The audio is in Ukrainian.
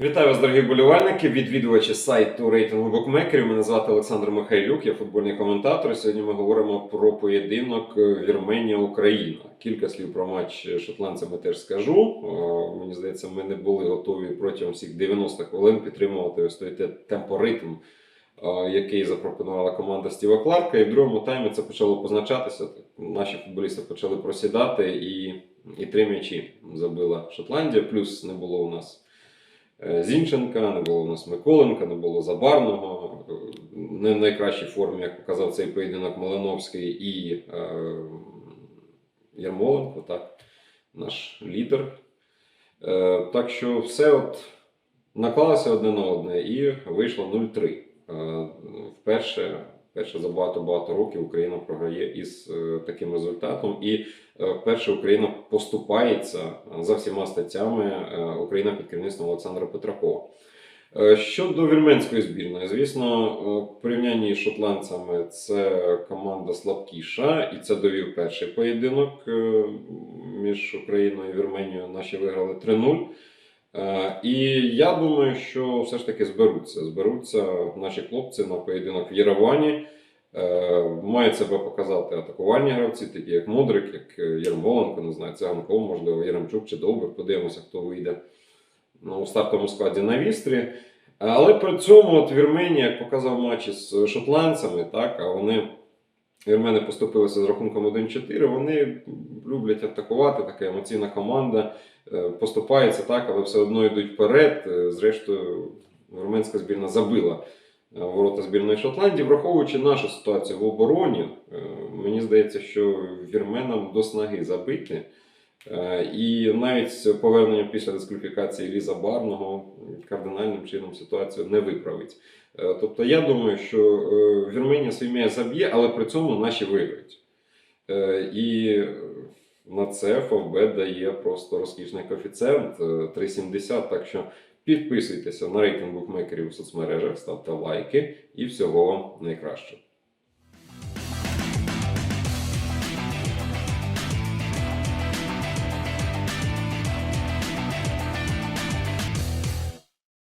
Вітаю вас, дорогі болівальники, відвідувачі сайту рейтингу букмекерів. Мене звати Олександр Михайлюк, я футбольний коментатор. Сьогодні ми говоримо про поєдинок Вірменія-Україна. Кілька слів про матч шотландцями теж скажу. Мені здається, ми не були готові протягом всіх 90 хвилин підтримувати ось той темпоритм, який запропонувала команда Стіва Кларка. І в другому таймі це почало позначатися. Наші футболісти почали просідати, і, і три м'ячі забила Шотландія. Плюс не було у нас. Е, Зінченка, не було у нас Миколенка, не було Забарного. Е, Не в найкращій формі, як показав цей поєдинок Малиновський і е, Ярмоленко, так, наш лідер. Е, так що все от наклалося одне на одне і вийшло 0-3. Е, вперше, вперше за багато-багато років Україна програє із е, таким результатом. І е, вперше Україна поступається за всіма статтями е, Україна під керівництвом Олександра Петракова. Е, Щодо вірменської збірної, звісно, е, в порівнянні з шотландцями це команда слабкіша, і це довів перший поєдинок е, між Україною і Вірменією. Наші виграли 3-0. Е, І я думаю, що все ж таки зберуться. Зберуться наші хлопці на поєдинок в Єревані. Е, Мають себе показати атакувальні гравці, такі як Мудрик, як е, Єрмоленко, не знаю, Циганков, можливо, Єремчук чи Довбик. Подивимося, хто вийде у стартовому складі на вістрі. Але при цьому от Вірменія, як показав матч з шотландцями, так, а вони вірмени поступилися з рахунком 1-4, вони люблять атакувати, така емоційна команда, е, поступається так, але все одно йдуть вперед. Е, Зрештою, вірменська збірна забила е, ворота збірної Шотландії, враховуючи нашу ситуацію в обороні, мені здається, що вірменам до снаги забити. І навіть з поверненням після дискваліфікації Ліза Барного кардинальним чином ситуацію не виправить. Тобто я думаю, що Вірменія свій м'яч заб'є, але при цьому наші виграють. І на це ФВБ дає просто розкішний коефіцієнт е, 3,70. Так що підписуйтеся на рейтинг букмекерів у соцмережах, ставте лайки і всього вам найкращого.